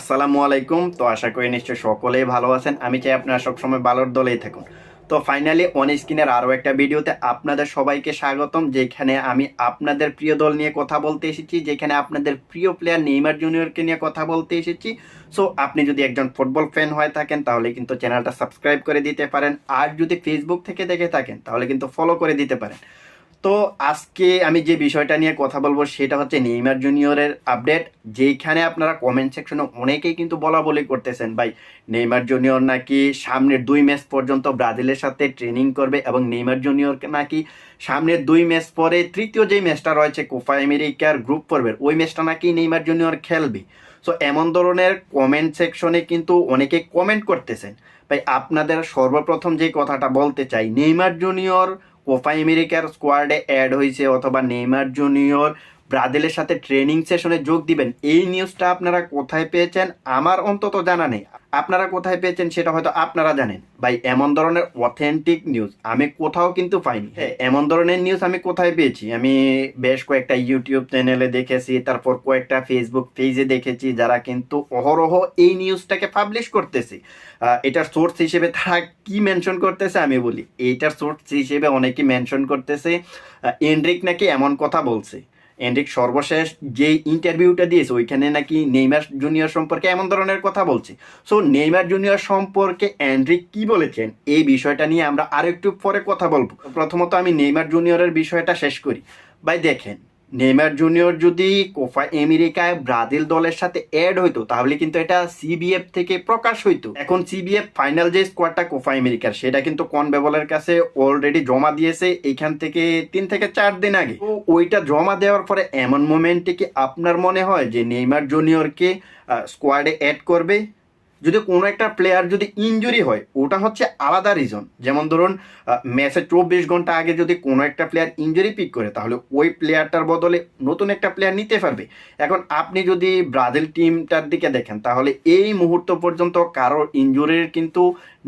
আসসালামু আলাইকুম। তো আশা করি নিশ্চয় সকলেই ভালো আছেন। আমি চাই আপনারা সবসময় ভালোর দলেই থাকুন। তো ফাইনালি অন স্ক্রিনের আরও একটা ভিডিওতে আপনাদের সবাইকে স্বাগতম, যেখানে আমি আপনাদের প্রিয় দল নিয়ে কথা বলতে এসেছি, যেখানে আপনাদের প্রিয় প্লেয়ার নেইমার জুনিয়রকে নিয়ে কথা বলতে এসেছি। সো আপনি যদি একজন ফুটবল ফ্যান হয়ে থাকেন, তাহলে কিন্তু চ্যানেলটা সাবস্ক্রাইব করে দিতে পারেন। আর যদি ফেসবুক থেকে দেখে থাকেন, তাহলে কিন্তু ফলো করে দিতে পারেন। তো আজকে আমি যে বিষয়টা নিয়ে কথা বলব সেটা হচ্ছে নেইমার জুনিয়রের আপডেট যেখানে আপনারা কমেন্ট সেকশনে অনেকেই কিন্তু বলা বলি করতেছেন, ভাই, নেইমার জুনিয়র নাকি সামনের দুই ম্যাচ পর্যন্ত ব্রাজিলের সাথে ট্রেনিং করবে এবং নেইমার জুনিয়রকে নাকি সামনের দুই ম্যাচ পরে তৃতীয় যে ম্যাচটা রয়েছে কোফা আমেরিকার গ্রুপ পর্বের ওই ম্যাচটা নাকি নেইমার জুনিয়র খেলবে? সো এমন ধরনের কমেন্ট সেকশনে কিন্তু অনেকে কমেন্ট করতেছেন। ভাই, আপনাদের সর্বপ্রথম যে কথাটা বলতে চাই, নেইমার জুনিয়র কোপা আমেরিকার স্কোয়াডে অ্যাড হয়েছে অথবা নেইমার জুনিয়র ব্রাজিলের সাথে ট্রেনিং সেশনে যোগ দিবেন। এই নিউজটা আপনারা কোথায় পেয়েছেন আমার অন্তত জানা নেই। আপনারা কোথায় পেয়েছেন সেটা হয়তো আপনারা জানেন। ভাই এমন ধরনের অথেন্টিক নিউজ আমি কোথাও কিন্তু পাইনি। হ্যাঁ। এমন ধরনের নিউজ আমি কোথায় পেয়েছি? আমি বেশ কয়েকটা ইউটিউব চ্যানেলে দেখেছি তারপর কয়েকটা ফেসবুক পেজে দেখেছি যারা কিন্তু অহরহ এই নিউজটাকে পাবলিশ করতেছে। এটার সোর্স হিসেবে তারা কি মেনশন করতেছে আমি বলি। এইটার সোর্স হিসেবে অনেকে মেনশন করতেছে। আহ, এন্ড্রিক নাকি এমন কথা বলছে। এন্ড্রিক সর্বশেষ যে ইন্টারভিউটা দিয়েছে, ওইখানে নাকি নেইমার জুনিয়র সম্পর্কে এমন ধরনের কথা বলছে। সো নেইমার জুনিয়র সম্পর্কে অ্যান্ড্রিক কি বলেছেন? এই বিষয়টা নিয়ে আমরা আরও একটু পরে কথা বলব। প্রথমত আমি নেইমার জুনিয়রের বিষয়টা শেষ করি। ভাই, দেখেন, নেইমার জুনিয়র যদি কোফা আমেরিকায় ব্রাজিল দলের সাথে অ্যাড হইতো, তাহলে কিন্তু এটা সিবিএফ থেকে প্রকাশ হইতো। এখন সিবিএফ ফাইনাল যে স্কোয়াডটা কোফা আমেরিকার, সেটা কিন্তু কনবেবলের কাছে অলরেডি জমা দিয়েছে এখান থেকে তিন থেকে চার দিন আগে। তো ওইটা জমা দেওয়ার পরে এমন মোমেন্টে কি আপনার মনে হয় যে নেইমার জুনিয়রকে স্কোয়াডে অ্যাড করবে? যদি কোনো একটা প্লেয়ার যদি ইনজুরি হয়, ওটা হচ্ছে আলাদা রিজন যেমন ধরুন ম্যাচে চব্বিশ ঘণ্টা আগে যদি কোনো একটা প্লেয়ার ইনজুরি পিক করে, তাহলে ওই প্লেয়ারটার বদলে নতুন একটা প্লেয়ার নিতে পারবে। এখন আপনি যদি ব্রাজিল টিমটার দিকে দেখেন, তাহলে এই মুহূর্ত পর্যন্ত কারোর ইনজুরির কিন্তু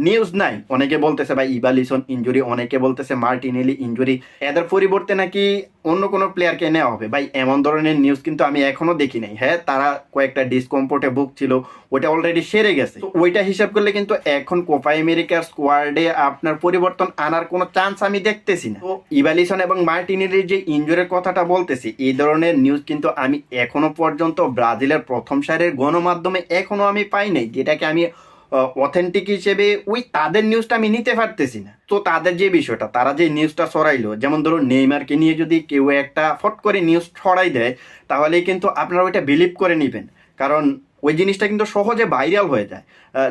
নিউজ নাই। অনেকে বলতেছে, ভাই ইভালিসন ইনজুরি অনেকে বলতেছে, মার্টিনেলি ইনজুরি এদের পরিবর্তে নাকি অন্য কোনো প্লেয়ারকে নেওয়া হবে। ভাই, এমন ধরনের নিউজ কিন্তু আমি এখনও দেখি নাই। হ্যাঁ তারা কয়েকটা ডিসকমফোর্টে বুক ছিল ওটা অলরেডি সেরে গেছে। তো ওইটা হিসাব করলে কিন্তু এখন কোপা আমেরিকার স্কোয়াডে আপনার পরিবর্তন আনার কোনো চান্স আমি দেখতেছি না। তো ইভালিসন এবং মার্টিনের যে ইঞ্জুরের কথাটা বলতেছি, এই ধরনের নিউজ কিন্তু আমি এখনও পর্যন্ত ব্রাজিলের প্রথম সারের গণমাধ্যমে এখনও আমি পাই নাই, যেটাকে আমি অথেন্টিক হিসেবে ওই তাদের নিউজটা আমি নিতে পারতেছি না। তো তাদের যে বিষয়টা, তারা যে নিউজটা ছড়াইলো, যেমন ধরুন নেইমারকে নিয়ে যদি কেউ একটা ফট করে নিউজ ছড়াই দেয় তাহলে কিন্তু আপনারা ওইটা বিলিভ করে নেবেন। কারণ ওই জিনিসটা কিন্তু সহজে ভাইরাল হয়ে যায়।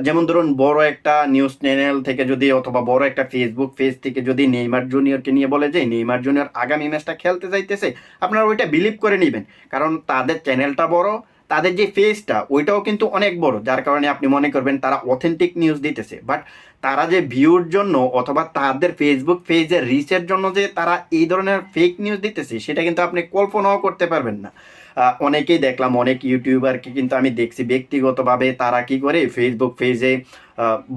যেমন ধরুন বড় একটা নিউজ চ্যানেল থেকে যদি অথবা বড় একটা ফেসবুক পেজ থেকে যদি নেইমার জুনিয়রকে নিয়ে বলে যে, নেইমার জুনিয়র আগামী ম্যাচটা খেলতে যাইতেছে, আপনারা ওইটা বিলিভ করে নেবেন। কারণ তাদের চ্যানেলটা বড় তাদের যে ফেসটা ওইটাও কিন্তু অনেক বড়। যার কারণে আপনি মনে করবেন তারা অথেন্টিক নিউজ দিতেছে। বাট তারা যে ভিউর জন্য অথবা তাদের ফেসবুক পেজের রিচের জন্য যে তারা এই ধরনের ফেক নিউজ দিতেছে, সেটা কিন্তু আপনি কল্পনাও করতে পারবেন না। অনেকেই দেখলাম, অনেক ইউটিউবারকে কিন্তু আমি দেখছি ব্যক্তিগতভাবে তারা কি করে ফেসবুক পেজে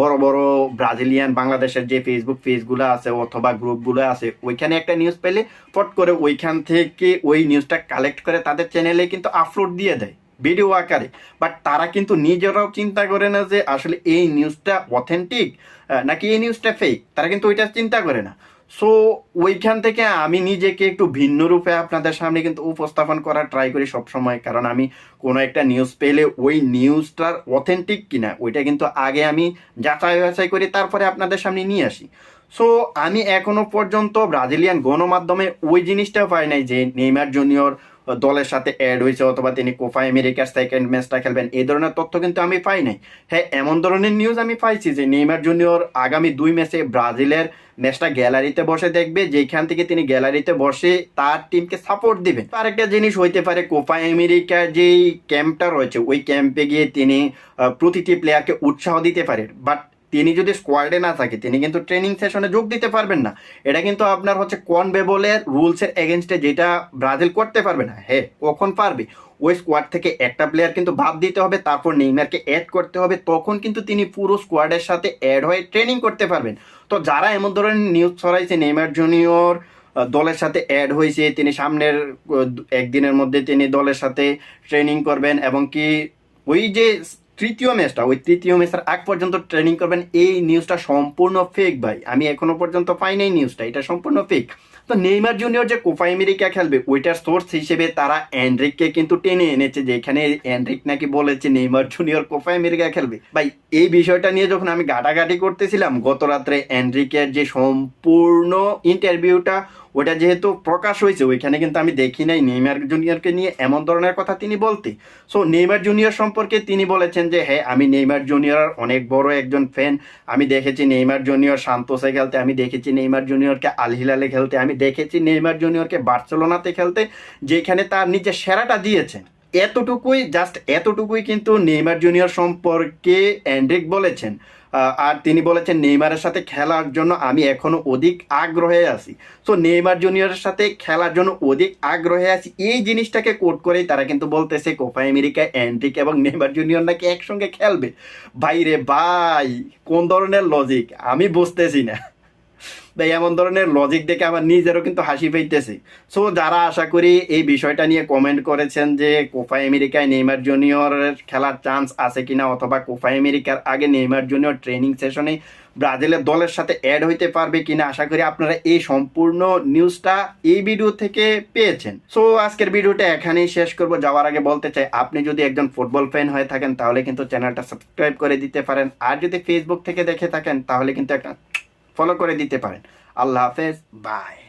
বড় বড় ব্রাজিলিয়ান বাংলাদেশের যে ফেসবুক পেজগুলো আছে অথবা গ্রুপগুলো আছে, ওইখানে একটা নিউজ পেলে ফট করে ওইখান থেকে ওই নিউজটা কালেক্ট করে তাদের চ্যানেলে কিন্তু আপলোড দিয়ে দেয়। ভিডিও আকারে। বাট তারা কিন্তু নিজেরাও চিন্তা করে না যে আসলে এই নিউজটা অথেন্টিক নাকি এই নিউজটা ফেক তারা কিন্তু ওইটা চিন্তা করে না। সো ওইখান থেকে আমি নিজেকে একটু ভিন্ন রূপে আপনাদের সামনে কিন্তু উপস্থাপন করার ট্রাই করি সবসময়। কারণ আমি কোনো একটা নিউজ পেলে ওই নিউজটার অথেন্টিক কিনা, ওইটা কিন্তু আগে আমি যাচাই বাছাই করি তারপরে আপনাদের সামনে নিয়ে আসি। সো আমি এখনও পর্যন্ত ব্রাজিলিয়ান গণমাধ্যমে ওই জিনিসটাও পাই নাই যে নেইমার জুনিয়র দলের সাথে অ্যাড হয়েছে অথবা তিনি কোফা আমেরিকার সেকেন্ড ম্যাচটা খেলবেন, এই ধরনের তথ্য কিন্তু আমি পাই নাই। হ্যাঁ এমন ধরনের নিউজ আমি পাইছি যে নেইমার জুনিয়র আগামী দুই ম্যাচে ব্রাজিলের ম্যাচটা গ্যালারিতে বসে দেখবে যেখান থেকে তিনি গ্যালারিতে বসে তার টিমকে সাপোর্ট দিবেন আরেকটা জিনিস হইতে পারে কোপা আমেরিকার যেই ক্যাম্পটা রয়েছে, ওই ক্যাম্পে গিয়ে তিনি প্রতিটি প্লেয়ারকে উৎসাহ দিতে পারেন বাট তিনি যদি স্কোয়াডে না থাকে, তিনি কিন্তু ট্রেনিং সেশনে যোগ দিতে পারবেন না। এটা কিন্তু আপনার হচ্ছে কনবেবলের রুলসের এগেনস্টে যেটা ব্রাজিল করতে পারবে না। হ্যাঁ কখন পারবে? ওই স্কোয়াড থেকে একটা প্লেয়ার কিন্তু বাদ দিতে হবে, তারপর নেইমারকে অ্যাড করতে হবে, তখন কিন্তু তিনি পুরো স্কোয়াডের সাথে অ্যাড হয়ে ট্রেনিং করতে পারবেন। তো যারা এমন ধরনের নিউজ ছড়াইছে, নেইমার জুনিয়র দলের সাথে অ্যাড হয়েছে, তিনি সামনের একদিনের মধ্যে তিনি দলের সাথে ট্রেনিং করবেন, এবং কি ওই যে তৃতীয় ম্যাচটা ওই তৃতীয় ম্যাচের আগ পর্যন্ত ট্রেনিং করবেন, এই নিউজটা সম্পূর্ণ ফেক ভাই। আমি এখনও পর্যন্ত পাই নাই নিউজটা এটা সম্পূর্ণ ফেক তো নেইমার জুনিয়র যে কোপা আমেরিকা খেলবে, ওইটার সোর্স হিসেবে তারা অ্যান্ড্রিককে কিন্তু টেনে এনেছে যেখানে অ্যান্ড্রিক নাকি বলেছে নেইমার জুনিয়র কোপা আমেরিকা খেলবে। ভাই, এই বিষয়টা নিয়ে যখন আমি ঘাটাঘাটি করতেছিলাম, গত রাত্রে অ্যান্ড্রিকের যে সম্পূর্ণ ইন্টারভিউটা ওটা যেহেতু প্রকাশ হয়েছে, ওইখানে কিন্তু আমি দেখি নাই নেইমার জুনিয়রকে নিয়ে এমন ধরনের কথা তিনি বলতে। সো নেইমার জুনিয়র সম্পর্কে তিনি বলেছেন যে হ্যাঁ আমি নেইমার জুনিয়র, অনেক বড় একজন ফ্যান আমি দেখেছি নেইমার জুনিয়র সান্তোসে খেলতে, আমি দেখেছি নেইমার জুনিয়রকে আল হিলালে খেলতে, আমি দেখেছি নেইমার জুনিয়রকে বার্সেলোনাতে খেলতে, যেখানে তার নিজের সেরাটা দিয়েছেন এতটুকুই জাস্ট এতটুকুই কিন্তু নেইমার জুনিয়র সম্পর্কে অ্যান্ড্রিক বলেছেন। আর তিনি বলেছেন, নেইমারের সাথে খেলার জন্য আমি এখনও অধিক আগ্রহে আছি। সো নেইমার জুনিয়রের সাথে খেলার জন্য অধিক আগ্রহে আছি। এই জিনিসটাকে কোট করেই তারা কিন্তু বলতেছে কোপা আমেরিকা অ্যান্ড্রিক এবং নেইমার জুনিয়র নাকি একসঙ্গে খেলবে। ভাই রে ভাই, কোন ধরনের লজিক আমি বুঝতেছি না। ভাই এমন ধরনের লজিক দেখে আমার নিজেরও কিন্তু হাসি পাইতেছে সো যারা আশা করি এই বিষয়টা নিয়ে কমেন্ট করেছেন যে কোপা আমেরিকায় নেইমার জুনিয়রের খেলার চান্স আছে কিনা অথবা কোপা আমেরিকার আগে নেইমার জুনিয়র ট্রেনিং সেশনে ব্রাজিলের দলের সাথে অ্যাড হইতে পারবে কিনা, আশা করি আপনারা এই সম্পূর্ণ নিউজটা এই ভিডিও থেকে পেয়েছেন। সো আজকের ভিডিওটা এখানেই শেষ করব। যাওয়ার আগে বলতে চাই, আপনি যদি একজন ফুটবল ফ্যান হয়ে থাকেন, তাহলে কিন্তু চ্যানেলটা সাবস্ক্রাইব করে দিতে পারেন। আর যদি ফেসবুক থেকে দেখে থাকেন, তাহলে কিন্তু একটা ফলো করে দিতে পারেন। আল্লাহ হাফেজ বাই